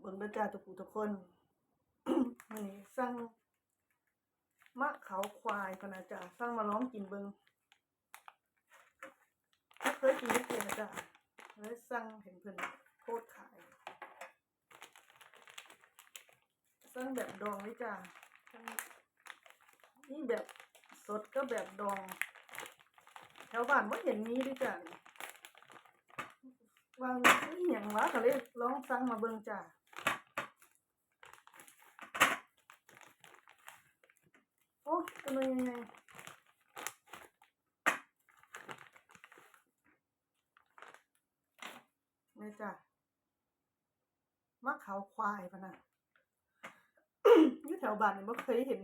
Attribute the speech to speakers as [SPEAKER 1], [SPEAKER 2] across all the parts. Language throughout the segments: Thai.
[SPEAKER 1] เบิ่งเด้อจ้าทุกผู้ทุกคนนี้สั่งมะเขาควายพนะจ้าสั่งมาล้องกินเบิงเคยกินจักเทื่อนะจ้าเลยสั่งเห็นเพิ่อนโพสต์ขายสั่งแบบดองเลยจ้าสั่งนี่แบบสดก็แบบดองแถวบ้านบ่เห็นมีเด้อจ้านี่วางนี่หยังวะก็เลยลองสั่งมาเบิงจ้า โอ้เป็นยังไงไม่จ้ะมะขาวควายพะนะอยู่แถวบ้านเนี่บ่เคยเห็น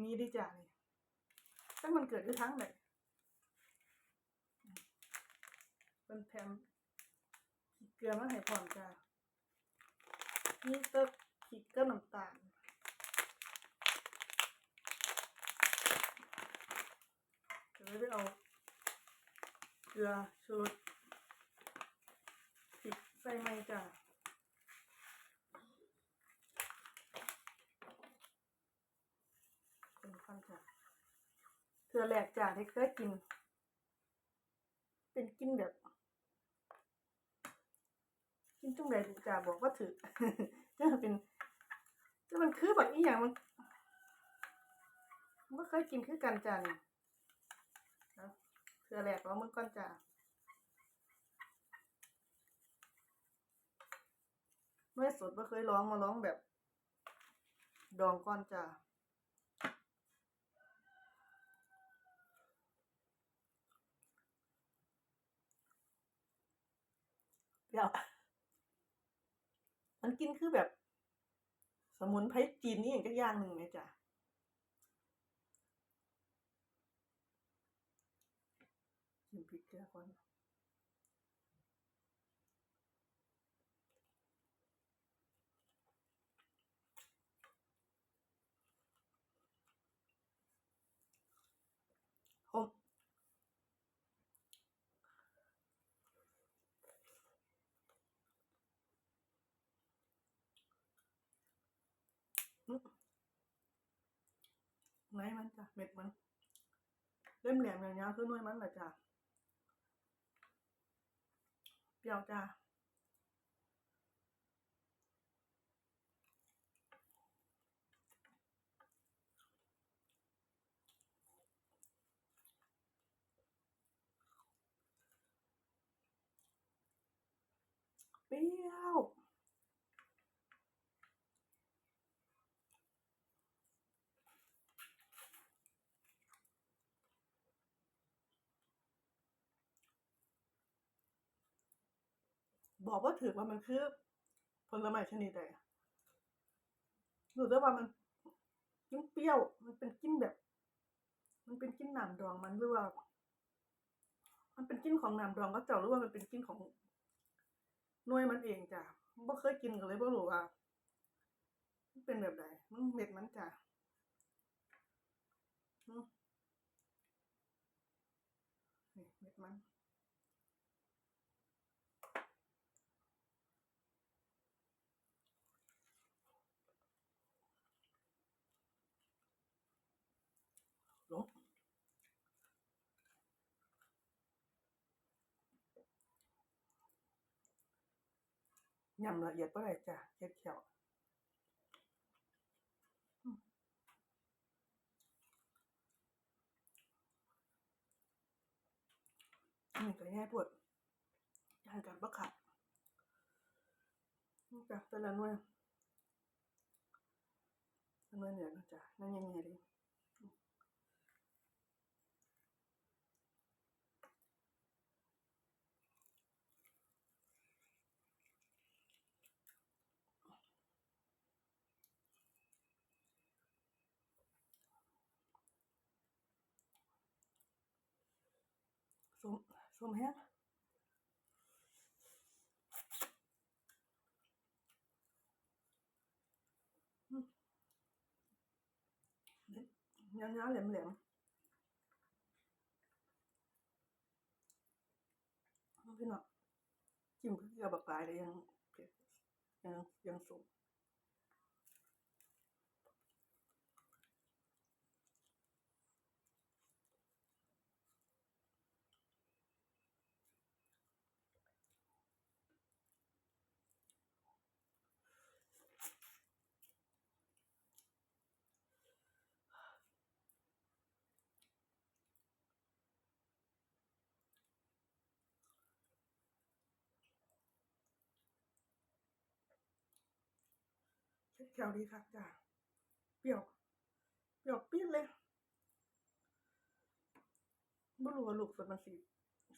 [SPEAKER 1] มีดิจ้ะนี่แต่มันเกิดที่ทั้งไหนเป็นแพมเกลือมาให้พร้อมจ้ะนี่เติบพริกกับน้ำตาล จะไม่ได้เอาเกลือชูรสพริกใส่ไม่จ้ะเป็นขั้นจ้ะเกลือแหลกจ้ะที่เคยกิน เป็นกินแบบ กินจุ่งใดดูจ้ะบอกว่าถือจะเป็นจะมันคือแบบอีหยังมันไม่เคยกินคือกันจ้ะนี่เก ลือแหลกแล้วมันก้อนจ้าเมื่อสดไม่เคยร้องมาร้องแบบ ดองก้อนจ้าเดี๋ยวมันกินคือแบบ สมุนไพรจีนนี่อย่างก็ย่างหนึ่งเลยจ้ะ ชิมพริกเกลือก่อนหอมไหนมันจ้ะเม็ดมันเล่มแหลมอย่างเงี้ยคือน่วยมันแหละจ้ะ เปรี้ยวจ้าเปรี้ยว บอกว่าถือว่ามันคือผลไม้ชนิดใดอะรู้แต่ว่ามันมันเปรี้ยว มันเป็นกลินแบบ มันเป็นกลินน้ำดองมันหรือว่า มันเป็นกลินของน้ำดองก็เจ้าหรือว่ามันเป็นกลินของน่วยมันเองจ้ะบ่เคยกินก็เลยบ่รู้ว่ามันเป็นแบบใดมันเม็ดมันจ้ะนี่เม็ดมัน ลง ยำละเอียดเ่ได้จ้ะเค็ดเขียวนี่ก็ง่ายปวดยานกันบะขัดนี่จ้ะแต่ละหน่วยละหน่วยเนี่ยนะจ้ะนั่นยังไงดิ ส้มส้มแห้งอืมเนื้อเนื้อแหลม แหลมๆพี่น้องจิ้มเกลือบักปลายวดีค่ะจ้าเปรี้ยว เปรี้ยวปิ้นเลยไม่รู้ว่าลูกสดมันสี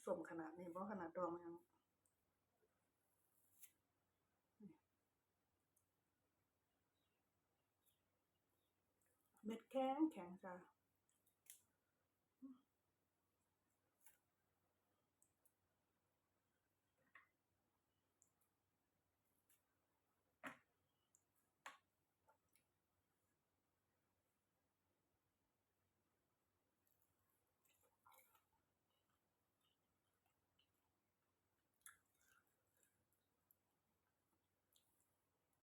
[SPEAKER 1] สมขนาดนี้เพราะขนาดดองยังเม็ดแข็งแข็งจ้า